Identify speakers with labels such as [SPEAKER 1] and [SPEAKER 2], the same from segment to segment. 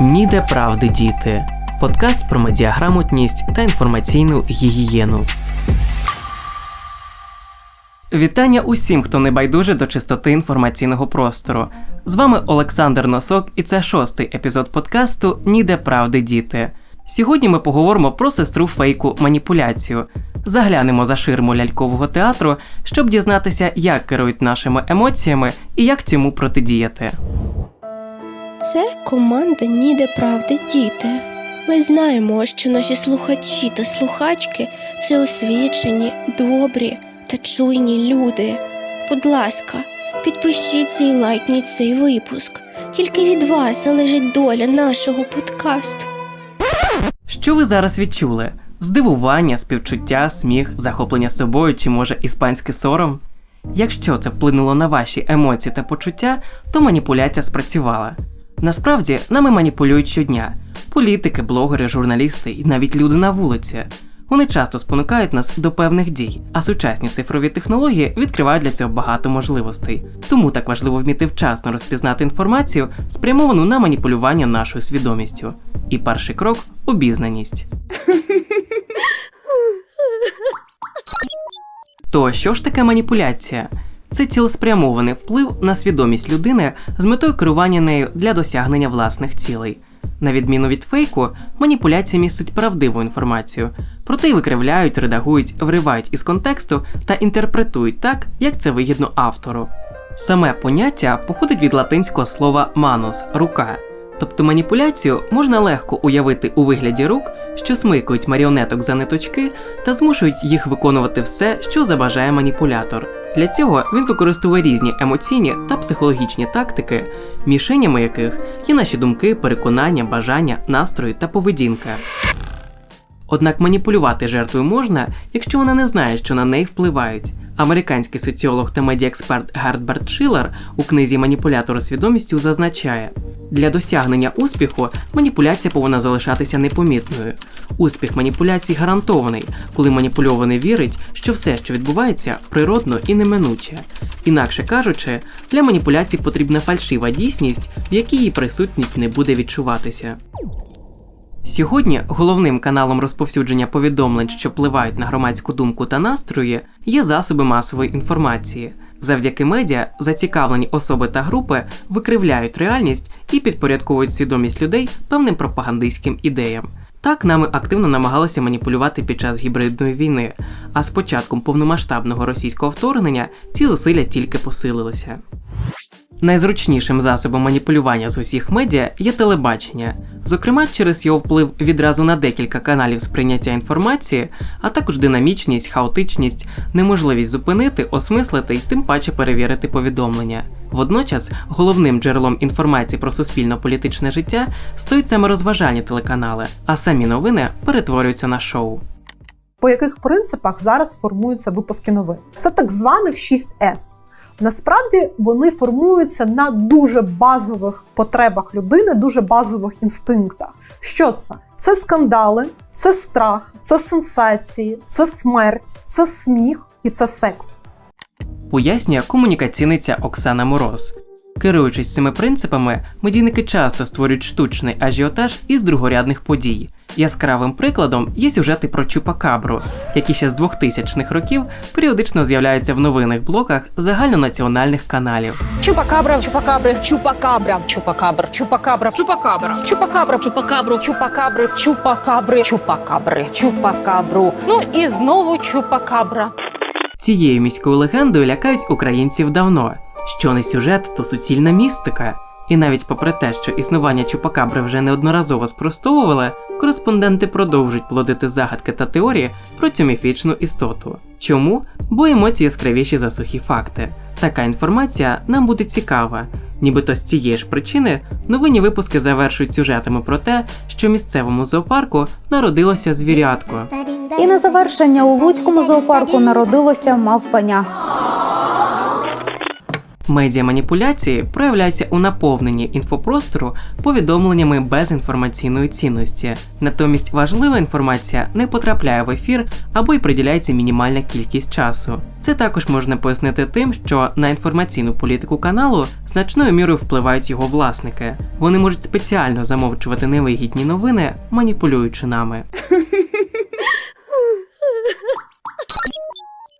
[SPEAKER 1] Ніде правди діти. Подкаст про медіаграмотність та інформаційну гігієну. Вітання усім, хто не байдуже до чистоти інформаційного простору. З вами Олександр Носок, і це шостий епізод подкасту Ніде правди діти. Сьогодні ми поговоримо про сестру фейку маніпуляцію. Заглянемо за ширму лялькового театру, щоб дізнатися, як керують нашими емоціями і як цьому протидіяти.
[SPEAKER 2] Це команда Ніде правди діти. Ми знаємо, що наші слухачі та слухачки це освічені, добрі та чуйні люди. Будь ласка, підпишіться і лайкніть цей випуск. Тільки від вас залежить доля нашого подкасту.
[SPEAKER 1] Що ви зараз відчули? Здивування, співчуття, сміх, захоплення собою чи може іспанський сором? Якщо це вплинуло на ваші емоції та почуття, то маніпуляція спрацювала. Насправді нами маніпулюють щодня: політики, блогери, журналісти і навіть люди на вулиці. Вони часто спонукають нас до певних дій, а сучасні цифрові технології відкривають для цього багато можливостей. Тому так важливо вміти вчасно розпізнати інформацію, спрямовану на маніпулювання нашою свідомістю. І перший крок обізнаність. То що ж таке маніпуляція? Це цілеспрямований вплив на свідомість людини з метою керування нею для досягнення власних цілей. На відміну від фейку, маніпуляція містить правдиву інформацію, проте й викривляють, редагують, вривають із контексту та інтерпретують так, як це вигідно автору. Саме поняття походить від латинського слова манус рука. Тобто маніпуляцію можна легко уявити у вигляді рук, що смикують маріонеток за ниточки та змушують їх виконувати все, що забажає маніпулятор. Для цього він використовує різні емоційні та психологічні тактики, мішенями яких є наші думки, переконання, бажання, настрої та поведінка. Однак маніпулювати жертвою можна, якщо вона не знає, що на неї впливають. Американський соціолог та медіаексперт Гертберт Шиллер у книзі Маніпулятори свідомістю зазначає, для досягнення успіху маніпуляція повинна залишатися непомітною. Успіх маніпуляцій гарантований, коли маніпульований вірить, що все, що відбувається, природно і неминуче. Інакше кажучи, для маніпуляцій потрібна фальшива дійсність, в якій її присутність не буде відчуватися. Сьогодні головним каналом розповсюдження повідомлень, що впливають на громадську думку та настрої, є засоби масової інформації. Завдяки медіа зацікавлені особи та групи викривляють реальність і підпорядковують свідомість людей певним пропагандистським ідеям. Так нами активно намагалися маніпулювати під час гібридної війни, а з початком повномасштабного російського вторгнення ці зусилля тільки посилилися. Найзручнішим засобом маніпулювання з усіх медіа є телебачення, зокрема через його вплив відразу на декілька каналів сприйняття інформації, а також динамічність, хаотичність, неможливість зупинити, осмислити й тим паче перевірити повідомлення. Водночас головним джерелом інформації про суспільно-політичне життя стоять саме розважальні телеканали, а самі новини перетворюються на шоу.
[SPEAKER 3] По яких принципах зараз формуються випуски новин? Це так званих 6С. Насправді вони формуються на дуже базових потребах людини, дуже базових інстинктах. Що це? Це скандали, це страх, це сенсації, це смерть, це сміх і це секс.
[SPEAKER 1] Пояснює комунікаційниця Оксана Мороз. Керуючись цими принципами, медійники часто створюють штучний ажіотаж із другорядних подій. Яскравим прикладом є сюжети про Чупакабру, які ще з 2000-х років періодично з'являються в новинних блоках загальнонаціональних каналів.
[SPEAKER 4] Чупакабра, чупакабри, чупакабра, чупакабр, чупакабра, чупакабра, чупакабра, чупакабру, чупакабри, чупакабри, чупакабри, чупакабру. Ну і знову чупакабра.
[SPEAKER 1] Цією міською легендою лякають українців давно. Що не сюжет, то суцільна містика. І навіть попри те, що існування Чупакабри вже неодноразово спростовували, кореспонденти продовжують плодити загадки та теорії про цю міфічну істоту. Чому? Бо емоції яскравіші за сухі факти. Така інформація нам буде цікава. Нібито з цієї ж причини новинні випуски завершують сюжетами про те, що місцевому зоопарку народилося звірятко.
[SPEAKER 5] І на завершення у Луцькому зоопарку народилося мавпаня.
[SPEAKER 1] Медіаманіпуляції проявляються у наповненні інфопростору повідомленнями без інформаційної цінності. Натомість важлива інформація не потрапляє в ефір або й приділяється мінімальна кількість часу. Це також можна пояснити тим, що на інформаційну політику каналу значною мірою впливають його власники. Вони можуть спеціально замовчувати невигідні новини, маніпулюючи нами.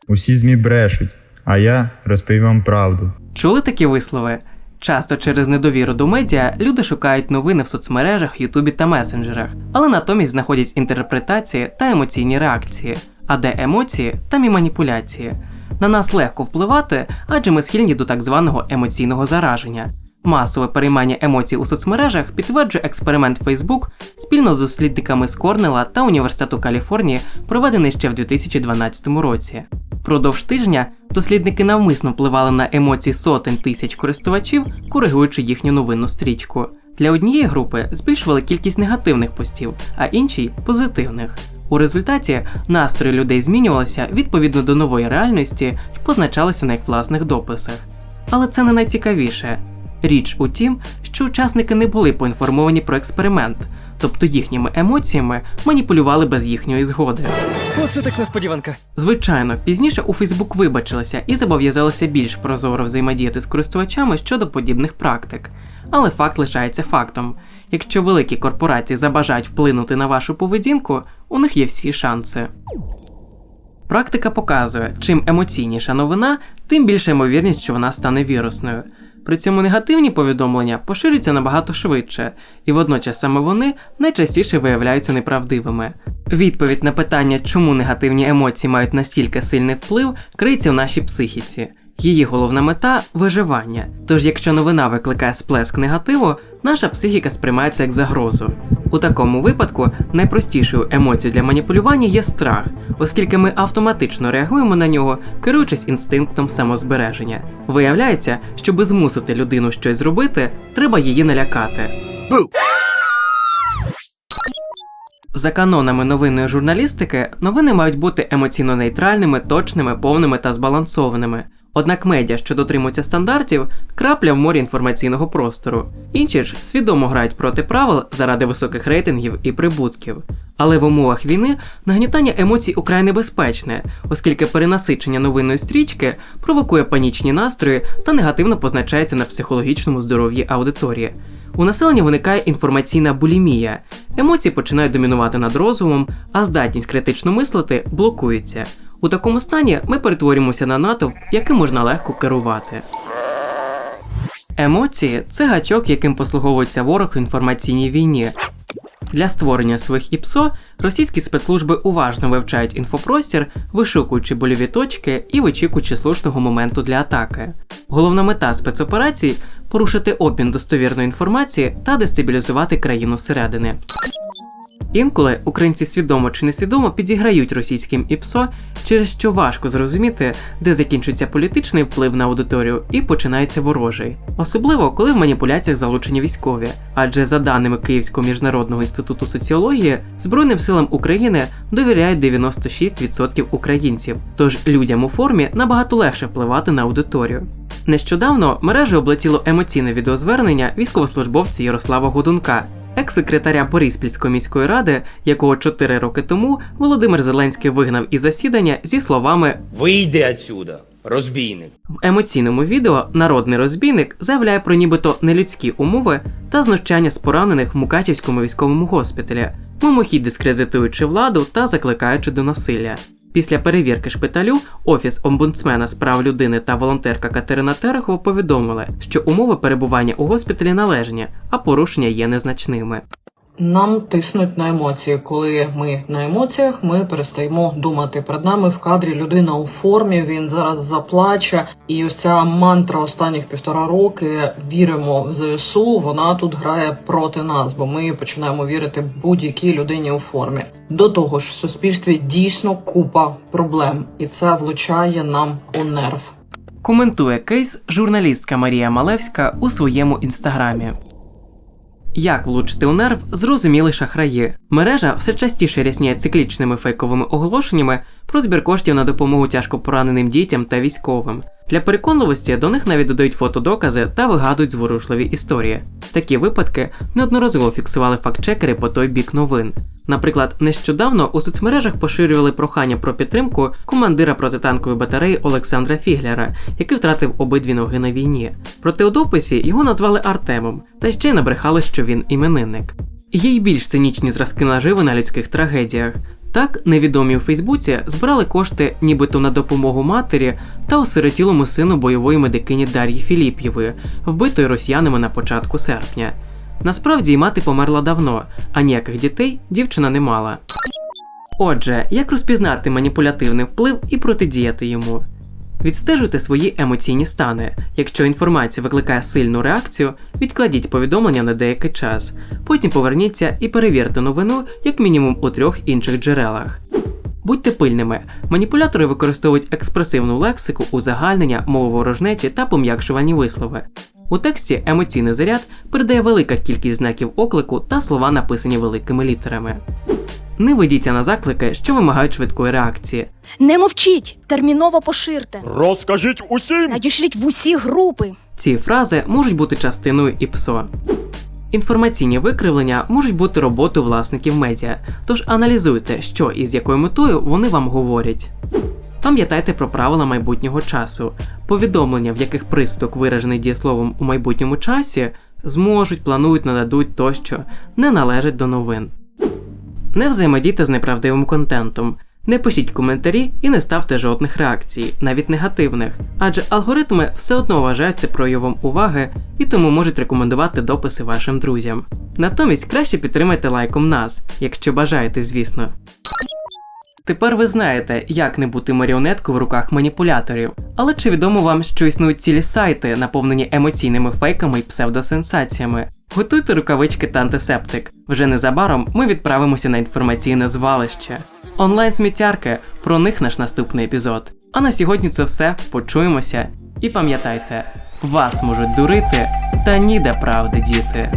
[SPEAKER 6] Усі ЗМІ брешуть, а я розповім вам правду.
[SPEAKER 1] Чули такі вислови? Часто через недовіру до медіа люди шукають новини в соцмережах, Ютубі та месенджерах, але натомість знаходять інтерпретації та емоційні реакції. А де емоції, там і маніпуляції. На нас легко впливати, адже ми схильні до так званого емоційного зараження. Масове переймання емоцій у соцмережах підтверджує експеримент Facebook спільно з дослідниками з Корнела та Університету Каліфорнії, проведений ще в 2012 році. Продовж тижня дослідники навмисно впливали на емоції сотень тисяч користувачів, коригуючи їхню новинну стрічку. Для однієї групи збільшували кількість негативних постів, а іншій позитивних. У результаті настрої людей змінювалися відповідно до нової реальності і позначалися на їх власних дописах. Але це не найцікавіше. Річ у тім, що учасники не були поінформовані про експеримент, тобто їхніми емоціями маніпулювали без їхньої згоди.
[SPEAKER 7] Оце так несподіванка.
[SPEAKER 1] Звичайно, пізніше у Facebook вибачилися і зобов'язалися більш прозоро взаємодіяти з користувачами щодо подібних практик. Але факт лишається фактом. Якщо великі корпорації забажають вплинути на вашу поведінку, у них є всі шанси. Практика показує, чим емоційніша новина, тим більша ймовірність, що вона стане вірусною. При цьому негативні повідомлення поширюються набагато швидше, і водночас саме вони найчастіше виявляються неправдивими. Відповідь на питання, чому негативні емоції мають настільки сильний вплив, криється в нашій психіці. Її головна мета виживання. Тож, якщо новина викликає сплеск негативу, наша психіка сприймається як загрозу. У такому випадку найпростішою емоцією для маніпулювання є страх, оскільки ми автоматично реагуємо на нього, керуючись інстинктом самозбереження. Виявляється, щоб змусити людину щось зробити, треба її налякати. За канонами новинної журналістики, новини мають бути емоційно нейтральними, точними, повними та збалансованими. Однак медіа, що дотримуються стандартів, крапля в морі інформаційного простору. Інші ж свідомо грають проти правил заради високих рейтингів і прибутків. Але в умовах війни нагнітання емоцій украй небезпечне, оскільки перенасичення новинної стрічки провокує панічні настрої та негативно позначається на психологічному здоров'ї аудиторії. У населення виникає інформаційна булімія. Емоції починають домінувати над розумом, а здатність критично мислити блокується. У такому стані ми перетворюємося на натовп, яким можна легко керувати. Емоції це гачок, яким послуговується ворог в інформаційній війні. Для створення своїх ІПСО російські спецслужби уважно вивчають інфопростір, вишукуючи больові точки і вичікуючи слушного моменту для атаки. Головна мета спецоперацій порушити обмін достовірної інформації та дестабілізувати країну зсередини. Інколи українці свідомо чи несвідомо підіграють російським ІПСО, через що важко зрозуміти, де закінчується політичний вплив на аудиторію і починається ворожий, особливо коли в маніпуляціях залучені військові. Адже за даними Київського міжнародного інституту соціології, Збройним силам України довіряють 96% українців, тож людям у формі набагато легше впливати на аудиторію. Нещодавно мережі облетіло емоційне відеозвернення військовослужбовця Ярослава Годунка, екс-секретаря Бориспільської міської ради, якого 4 роки тому Володимир Зеленський вигнав із засідання зі словами
[SPEAKER 8] Вийди отсюда, розбійник.
[SPEAKER 1] в емоційному відео народний розбійник заявляє про нібито нелюдські умови та знущання з поранених в Мукачівському військовому госпіталі, мимохідь дискредитуючи владу та закликаючи до насилля. Після перевірки шпиталю офіс омбудсмена з прав людини та волонтерка Катерина Терехова повідомили, що умови перебування у госпіталі належні, а порушення є незначними.
[SPEAKER 9] Нам тиснуть на емоції. Коли ми на емоціях, ми перестаємо думати. Перед нами в кадрі людина у формі. Він зараз заплаче. І ось ця мантра останніх півтора роки віримо в ЗСУ. Вона тут грає проти нас, бо ми починаємо вірити будь-якій людині у формі. До того ж, в суспільстві дійсно купа проблем, і це влучає нам у нерв.
[SPEAKER 1] Коментує кейс журналістка Марія Малевська у своєму інстаграмі. Як влучити у нерв, зрозуміли шахраї. Мережа все частіше рясніє циклічними фейковими оголошеннями про збір коштів на допомогу тяжко пораненим дітям та військовим. Для переконливості до них навіть додають фотодокази та вигадують зворушливі історії. Такі випадки неодноразово фіксували фактчекери по той бік новин. Наприклад, нещодавно у соцмережах поширювали прохання про підтримку командира протитанкової батареї Олександра Фіглера, який втратив обидві ноги на війні. Проте у дописі його назвали Артемом, та ще й набрехали, що він іменинник. Є й більш цинічні зразки наживи на людських трагедіях. Так, невідомі у Фейсбуці збирали кошти нібито на допомогу матері та осиротілому сину бойової медикині Дар'ї Філіп'євої, вбитої росіянами на початку серпня. Насправді мати померла давно, а ніяких дітей дівчина не мала. Отже, як розпізнати маніпулятивний вплив і протидіяти йому? Відстежуйте свої емоційні стани. Якщо інформація викликає сильну реакцію, відкладіть повідомлення на деякий час. Потім поверніться і перевірте новину як мінімум у трьох інших джерелах. Будьте пильними. Маніпулятори використовують експресивну лексику, узагальнення, мову ворожнечі та пом'якшувані вислови. У тексті емоційний заряд передає велика кількість знаків оклику та слова, написані великими літерами. Не ведіться на заклики, що вимагають швидкої реакції.
[SPEAKER 10] Не мовчіть, терміново поширте.
[SPEAKER 7] Розкажіть усім!
[SPEAKER 10] Надішліть в усі групи.
[SPEAKER 1] Ці фрази можуть бути частиною ІПСО. Інформаційні викривлення можуть бути роботою власників медіа, тож аналізуйте, що і з якою метою вони вам говорять. Пам'ятайте про правила майбутнього часу. Повідомлення, в яких пристук виражений дієсловом у майбутньому часі, зможуть, планують, нададуть тощо, не належать до новин. Не взаємодійте з неправдивим контентом. Не пишіть коментарі і не ставте жодних реакцій, навіть негативних, адже алгоритми все одно вважаються проявом уваги і тому можуть рекомендувати дописи вашим друзям. Натомість краще підтримайте лайком нас, якщо бажаєте, звісно. Тепер ви знаєте, як не бути маріонеткою в руках маніпуляторів. Але чи відомо вам, що існують цілі сайти, наповнені емоційними фейками і псевдосенсаціями? Готуйте рукавички та антисептик. Вже незабаром ми відправимося на інформаційне звалище. Онлайн-сміттярки, про них наш наступний епізод. А на сьогодні це все. Почуємося. І пам'ятайте, вас можуть дурити, та ніде правди діти.